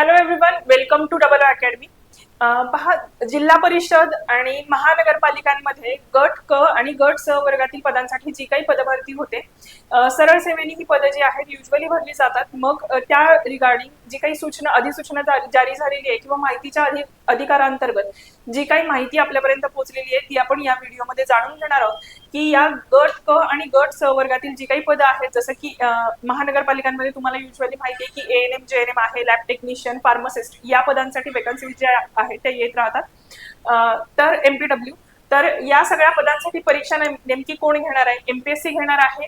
Hello everyone welcome to double academy पहा जिल्हा परिषद आणि महानगरपालिकांमध्ये गट क आणि गट स वर्गातील पदांसाठी जी काही पदभरती होते सरळ सेवेने ही पदं जी आहेत युजली भरली जातात. मग त्या रिगार्डिंग जी काही सूचना अधिसूचना जारी जारी झालेली आहे किंवा माहितीच्या अधि अधिकारांतर्गत जी काही माहिती आपल्यापर्यंत पोहोचलेली आहे ती आपण या व्हिडिओमध्ये जाणून घेणार आहोत. की या गट क आणि गट स वर्गातील जी काही पदं आहेत जसं की महानगरपालिकांमध्ये तुम्हाला युजली माहिती आहे की A N M G N M आहे लॅब टेक्निशियन फार्मासिस्ट या पदांसाठी वेकन्सी ज्या आहेत त्या येत राहतात. तर एम पी एमपीडब्ल्यू तर या सगळ्या पदांसाठी परीक्षा नेम- नेमकी कोण घेणार आहे? एमपीएससी घेणार आहे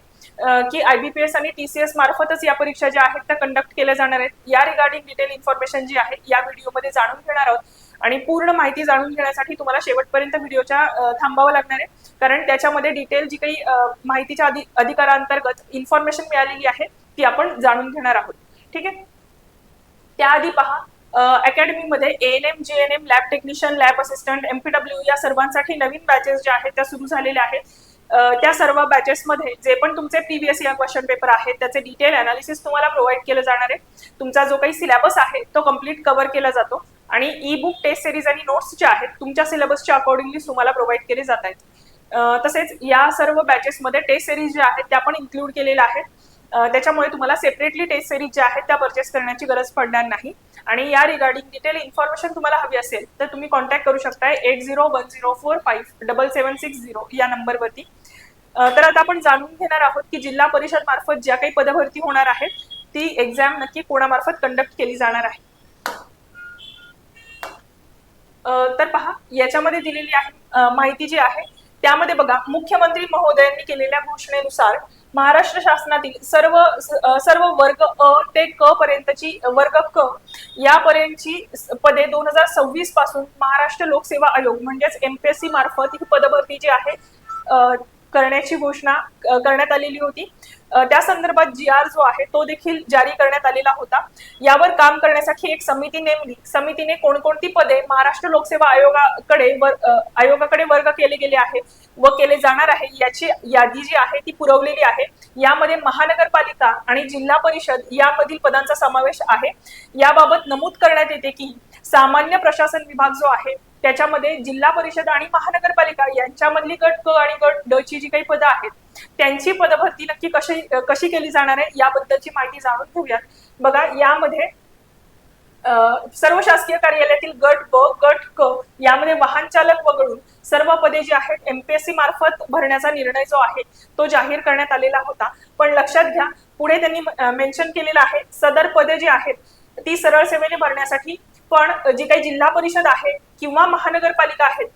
की आयबीपीएस आणि टीसीएस मार्फतच या परीक्षा ज्या आहेत त्या कंडक्ट केल्या जाणार आहेत? या रिगार्डिंग डिटेल इन्फॉर्मेशन जी आहे या व्हिडिओमध्ये जाणून घेणार आहोत. आणि पूर्ण माहिती जाणून घेण्यासाठी तुम्हाला शेवटपर्यंत व्हिडिओच्या थांबावं लागणार आहे. कारण त्याच्यामध्ये डिटेल जी काही माहितीच्या अधि अधिकारांतर्गत इन्फॉर्मेशन मिळालेली आहे ती आपण जाणून घेणार आहोत. ठीक आहे? त्याआधी पहा अकॅडमीमध्ये A N M G N M lab technician lab assistant MPW या सर्वांसाठी नवीन बॅचेस ज्या आहेत त्या सुरू झालेल्या आहेत. त्या सर्व बॅचेसमध्ये जे पण तुमचे प्रीवियस या क्वेश्चन पेपर आहेत त्याचे डिटेल अनालिसिस तुम्हाला प्रोव्हाइड केलं जाणार आहे. तुमचा जो काही सिलेबस आहे तो कंप्लीट कव्हर केला जातो. आणि ई बुक टेस्ट सिरीज आणि नोट्स जे आहेत तुमच्या सिलेबसच्या अकॉर्डिंगली तुम्हाला प्रोव्हाइड केले जात आहेत. तसेच या सर्व बॅचेसमध्ये टेस्ट सिरीज ज्या आहेत त्या पण इन्क्लूड केलेल्या आहेत. त्याच्यामुळे तुम्हाला सेपरेटली टेस्ट सिरीज ज्या आहेत त्या परचेस करण्याची गरज पडणार नाही. आणि या रिगार्डिंग डिटेल इन्फॉर्मेशन तुम्हाला हवी असेल तर तुम्ही कॉन्टॅक्ट करू शकताय eight zero one zero four five double seven six zero या नंबरवरती. तर आता आपण जाणून घेणार आहोत की जिल्हा परिषद मार्फत ज्या काही पदभरती होणार आहेत ती एक्झाम नक्की कोणामार्फत कंडक्ट केली जाणार आहे? तर पहा याच्यामध्ये दिलेली आहे माहिती जी आहे त्यामध्ये बघा मुख्यमंत्री महोदयांनी केलेल्या घोषणेनुसार महाराष्ट्र शासनातील सर्व सर्व वर्ग अ ते क पर्यंतची वर्ग क यापर्यंतची पदे दोन हजार सव्वीसपासून महाराष्ट्र लोकसेवा आयोग म्हणजेच एमपीएससी मार्फत ही पदभरती जी आहे करण्याची घोषणा करण्यात आलेली होती. त्या संदर्भात जी आर जो आहे तो देखील जारी करण्यात आलेला होता. यावर काम करण्यासाठी एक समिती नेमली. समितीने कोणकोणती पदे महाराष्ट्र लोकसेवा आयोगाकडे वर आयोगाकडे वर्ग केले गेले आहे व केले जाणार आहे याची यादी जी आहे ती पुरवलेली आहे. यामध्ये महानगरपालिका आणि जिल्हा परिषद यामधील पदांचा समावेश आहे. याबाबत नमूद करण्यात येते की सामान्य प्रशासन विभाग जो आहे त्याच्यामध्ये जिल्हा परिषद आणि महानगरपालिका यांच्यामधली गट क आणि गट ड ची जी काही पदं आहेत त्यांची पदभरती नक्की कशी कशी केली जाणार आहे याबद्दलची माहिती जाणून घेऊयात. बघा यामध्ये सर्व शासकीय कार्यालयातील गट ब गट क यामध्ये वाहन चालक वगळून सर्व पदे जी आहेत एमपीएससी मार्फत भरण्याचा निर्णय जो आहे तो जाहीर करण्यात आलेला होता. पण लक्षात घ्या पुढे त्यांनी मेन्शन केलेलं आहे सदर पदे जी आहेत ती सरळ सेवेने भरण्यासाठी पण जी काही जिल्हा परिषद आहे किंवा महानगरपालिका आहेत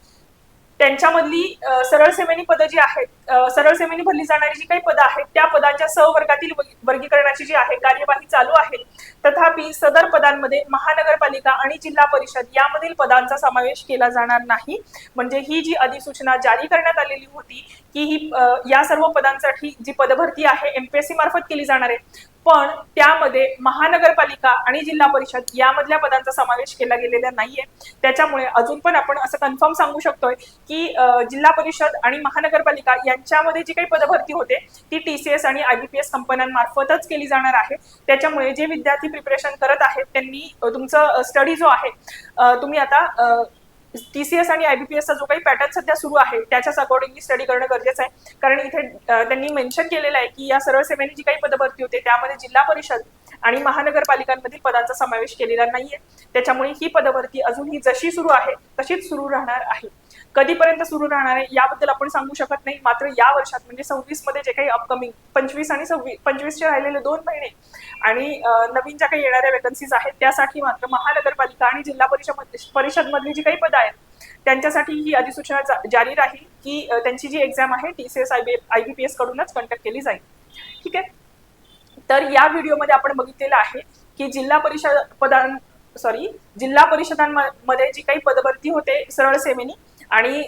त्यांच्यामधली सरळ सेवेनी पदं जी आहेत सरळ सेवेनी भरली जाणारी जी काही पदं आहेत त्या पदांच्या सहवर्गातील वर्गीकरणाची जी आहे कार्यवाही चालू आहे. तथापि सदर पदांमध्ये महानगरपालिका आणि जिल्हा परिषद यामधील पदांचा समावेश केला जाणार नाही. म्हणजे ही जी अधिसूचना जारी करण्यात आलेली होती की ही या सर्व पदांसाठी जी पदभरती आहे एमपीएससी मार्फत केली जाणार आहे पण त्यामध्ये महानगरपालिका आणि जिल्हा परिषद यामधल्या पदांचा समावेश केला गेलेला नाहीये. त्याच्यामुळे अजून पण आपण असं कन्फर्म सांगू शकतोय की जिल्हा परिषद आणि महानगरपालिका यांच्यामध्ये जी काही पदभरती होते ती टीसीएस आणि आयबीपीएस कंपन्यांमार्फतच केली जाणार आहे. त्याच्यामुळे जे विद्यार्थी प्रिपरेशन करत आहेत त्यांनी तुमचं स्टडी जो आहे तुम्ही आता टीसीएस आणि आयबीपीएसचा जो काही पॅटर्न सध्या सुरू आहे त्याच्याच अकॉर्डिंगली स्टडी करणं गरजेचं आहे. कारण इथे त्यांनी मेन्शन केलेलं आहे की या सरळ सेवेने जी काही पदभरती होते त्यामध्ये जिल्हा परिषद आणि महानगरपालिकांमधील पदांचा समावेश केलेला नाहीये. त्याच्यामुळे ही पदभरती अजूनही जशी सुरू आहे तशीच सुरू राहणार आहे. कधीपर्यंत सुरू राहणार आहे याबद्दल आपण सांगू शकत नाही. मात्र या वर्षात म्हणजे सव्वीसमध्ये जे काही अपकमिंग पंचवीस आणि सव्वीस पंचवीसचे राहिलेले दोन महिने आणि नवीन ज्या काही येणाऱ्या वेकन्सीज आहेत त्यासाठी मात्र महानगरपालिका आणि जिल्हा परिषद परिषद मधली जी काही पदं आहेत त्यांच्यासाठी ही अधिसूचना जारी राहील. की त्यांची जी एक्झाम आहे T C S I B I B P S कडूनच कंडक्ट केली जाईल. ठीक आहे? तर या व्हिडिओमध्ये आपण बघितलेलं आहे की जिल्हा परिषद पदां सॉरी जिल्हा परिषदांमध्ये जी काही पदभरती होते सरळ सेवेनी आणि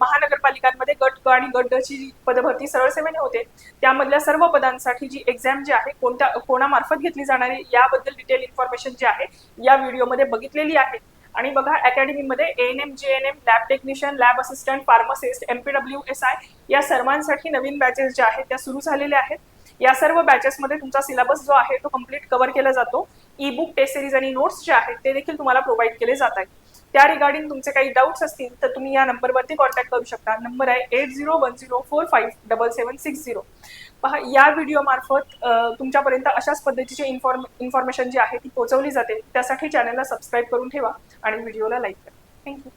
महानगरपालिकांमध्ये गट क आणि गट ड ची जी पदभरती सरळसेवेने होते. त्यामधल्या सर्व पदांसाठी जी एक्झाम जी आहे कोणत्या कोणामार्फत घेतली जाणारी याबद्दल डिटेल इन्फॉर्मेशन जी आहे या व्हिडिओमध्ये बघितलेली आहे. आणि बघा अकॅडमीमध्ये N M J N M lab technician lab assistant pharmacist MPW S I या सर्वांसाठी नवीन बॅचेस ज्या आहेत त्या सुरू झालेल्या आहेत. या सर्व बॅचेसमध्ये तुमचा सिलेबस जो आहे तो कंप्लीट कव्हर केला जातो. ई बुक टेस्ट सिरीज आणि नोट्स जे आहेत ते देखील तुम्हाला प्रोव्हाइड केले जात आहेत. त्या रिगार्डिंग तुमचे काही डाऊट्स असतील तर तुम्ही या नंबरवरती कॉन्टॅक्ट करू शकता. नंबर आहे eight zero one zero four five double seven six zero पहा या व्हिडिओमार्फत तुमच्यापर्यंत अशाच पद्धतीची इन्फॉर्म इन्फॉर्मेशन जी आहे ती पोहोचवली जाते. त्यासाठी चॅनलला सबस्क्राईब करून ठेवा आणि व्हिडिओला लाईक करा. थँक्यू